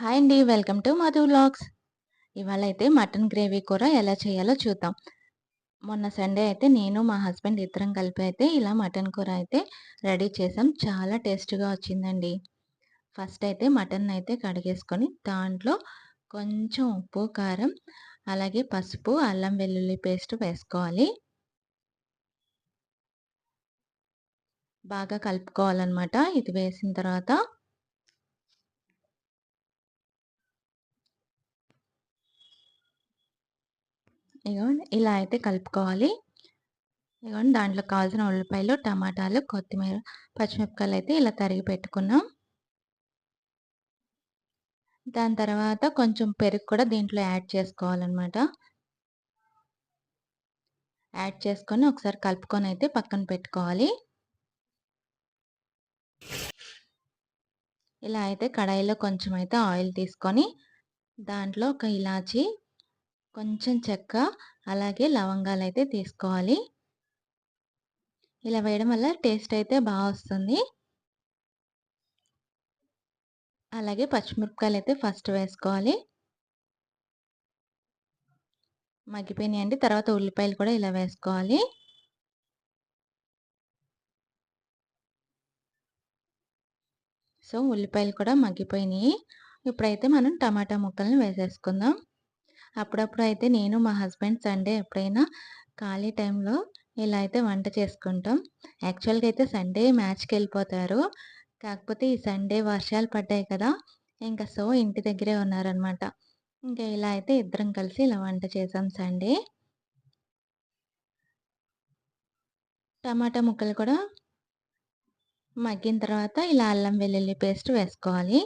Hi అండి welcome to Madhu vlogs. ఇవాళ అయితే మటన్ గ్రేవీ కూర ఎలా చేయాలో చూద్దాం. మొన్న సండే అయితే నేను మా హస్బెండ్ ఇద్దరం కలిపి అయితే ఇలా మటన్ కూర అయితే రెడీ చేసాం. చాలా టేస్ట్గా వచ్చిందండి. ఫస్ట్ అయితే మటన్ అయితే కడిగేసుకొని దాంట్లో కొంచెం ఉప్పు కారం అలాగే పసుపు అల్లం వెల్లుల్లి పేస్ట్ వేసుకోవాలి. బాగా కలుపుకోవాలన్నమాట. ఇది వేసిన తర్వాత ఇగోండి ఇలా అయితే కలుపుకోవాలి. ఇగోండి దాంట్లో కావాల్సిన ఉల్లిపాయలు టమాటాలు కొత్తిమీర పచ్చిమిరపకాయలు అయితే ఇలా తరిగి పెట్టుకున్నాం. దాని తర్వాత కొంచెం పెరుగు కూడా దీంట్లో యాడ్ చేసుకోవాలన్నమాట. యాడ్ చేసుకొని ఒకసారి కలుపుకొని అయితే పక్కన పెట్టుకోవాలి. ఇలా అయితే కడాయిలో కొంచెం అయితే ఆయిల్ తీసుకొని దాంట్లో ఒక ఇలాచి కొంచెం చెక్క అలాగే లవంగాలు అయితే తీసుకోవాలి. ఇలా వేయడం వల్ల టేస్ట్ అయితే బాగా వస్తుంది. అలాగే పచ్చిమిరపకాయలు అయితే ఫస్ట్ వేసుకోవాలి. మగ్గిపోయినాయండి తర్వాత ఉల్లిపాయలు కూడా ఇలా వేసుకోవాలి. సో ఉల్లిపాయలు కూడా మగ్గిపోయినాయి. ఇప్పుడైతే మనం టమాటా ముక్కలను వేసేసుకుందాం. అప్పుడప్పుడు అయితే నేను మా హస్బెండ్ సండే ఎప్పుడైనా ఖాళీ టైంలో ఇలా అయితే వంట చేసుకుంటాం. యాక్చువల్గా అయితే సండే మ్యాచ్కి వెళ్ళిపోతారు. కాకపోతే ఈ సండే వర్షాలు పడ్డాయి కదా! ఇంకా సో ఇంటి దగ్గరే ఉన్నారనమాట ఇంకా ఇలా అయితే ఇద్దరం కలిసి ఇలా వంట చేసాం సండే. టమాటా ముక్కలు కూడా మగ్గిన తర్వాత ఇలా అల్లం వెల్లుల్లి పేస్ట్ వేసుకోవాలి.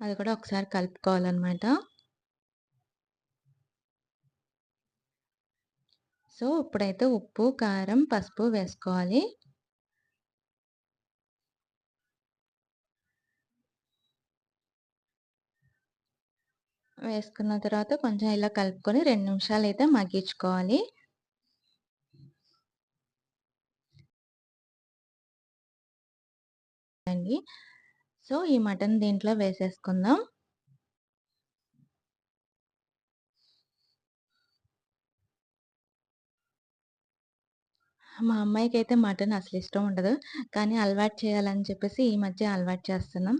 అది కూడా ఒకసారి కలుపుకోవాలన్నమాట. సో ఇప్పుడైతే ఉప్పు కారం పసుపు వేసుకోవాలి. వేసుకున్న తర్వాత కొంచెం ఇలా కలుపుకొని రెండు నిమిషాలు అయితే మగ్గించుకోవాలి. అండి. సో ఈ మటన్ దీంట్లో వేసేసుకుందాం. మా అమ్మాయికి అయితే మటన్ అసలు ఇష్టం ఉండదు. కానీ అలవాటు చేయాలని చెప్పేసి ఈ మధ్య అలవాటు చేస్తున్నాం.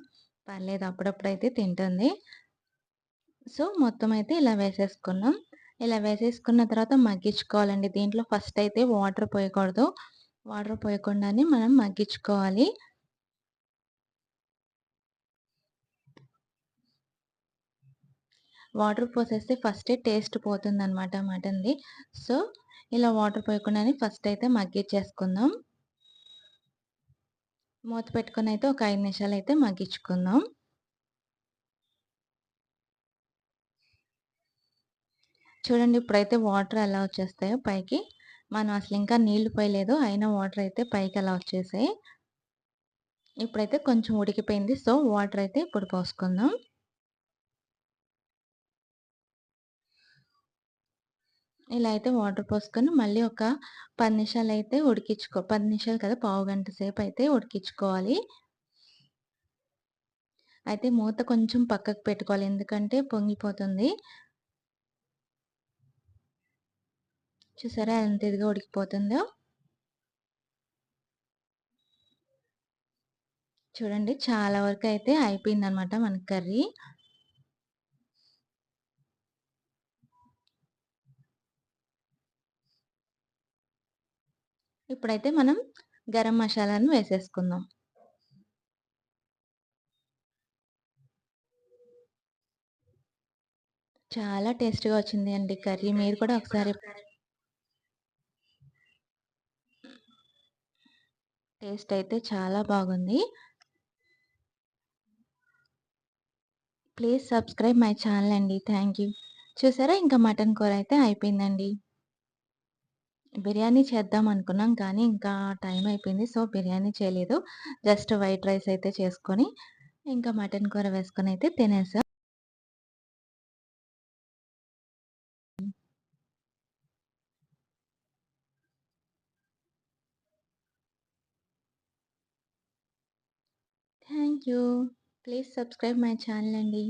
పర్లేదు అప్పుడప్పుడు అయితే తింటుంది. సో మొత్తం అయితే ఇలా వేసేసుకున్నాం. ఇలా వేసేసుకున్న తర్వాత మగ్గించుకోవాలండి. దీంట్లో ఫస్ట్ అయితే వాటర్ పోయకూడదు. వాటర్ పోయకుండానే మనం మగ్గించుకోవాలి. వాటర్ పోసేస్తే ఫస్టే టేస్ట్ పోతుందనమాట మటన్ది. సో ఇలా వాటర్ పోయకుండానే ఫస్ట్ అయితే మగ్గించేసుకుందాం మూత పెట్టుకుని అయితే ఒక ఐదు నిమిషాలు అయితే మగ్గించుకుందాం. చూడండి ఇప్పుడైతే వాటర్ ఎలా వచ్చేస్తాయో పైకి. మనం అసలు ఇంకా నీళ్ళు పోయలేదు అయినా వాటర్ అయితే పైకి ఎలా వచ్చేసాయి. ఇప్పుడైతే కొంచెం ఉడికిపోయింది సో వాటర్ అయితే ఇప్పుడు పోసుకుందాం. ఇలా అయితే వాటర్ పోసుకొని మళ్ళీ ఒక పది నిమిషాలు అయితే ఉడికించుకో పది నిమిషాలు కదా పావు గంట సేపు అయితే ఉడికించుకోవాలి. అయితే మూత కొంచెం పక్కకు పెట్టుకోవాలి ఎందుకంటే పొంగిపోతుంది. చూసారా ఎంత ఇదిగా ఉడికిపోతుందో? చూడండి చాలా వరకు అయితే అయిపోయింది అనమాట మన కర్రీ. ఇప్పుడైతే మనం గరం మసాలాను వేసేసుకుందాం. చాలా టేస్ట్గా వచ్చింది అండి కర్రీ. మీరు కూడా ఒకసారి టేస్ట్ అయితే చాలా బాగుంది. ప్లీజ్ సబ్స్క్రైబ్ మై ఛానల్ అండి. Thank you. చూసారా ఇంకా మటన్ కూర అయితే అయిపోయిందండి. బిర్యానీ చేద్దాం అనుకున్నాం కానీ ఇంకా టైం అయిపోయింది సో బిర్యానీ చేయలేదు జస్ట్ వైట్ రైస్ అయితే చేసుకొని ఇంకా మటన్ కూర వేసుకొని అయితే తినేసాం thank you. Please subscribe my channel అండి.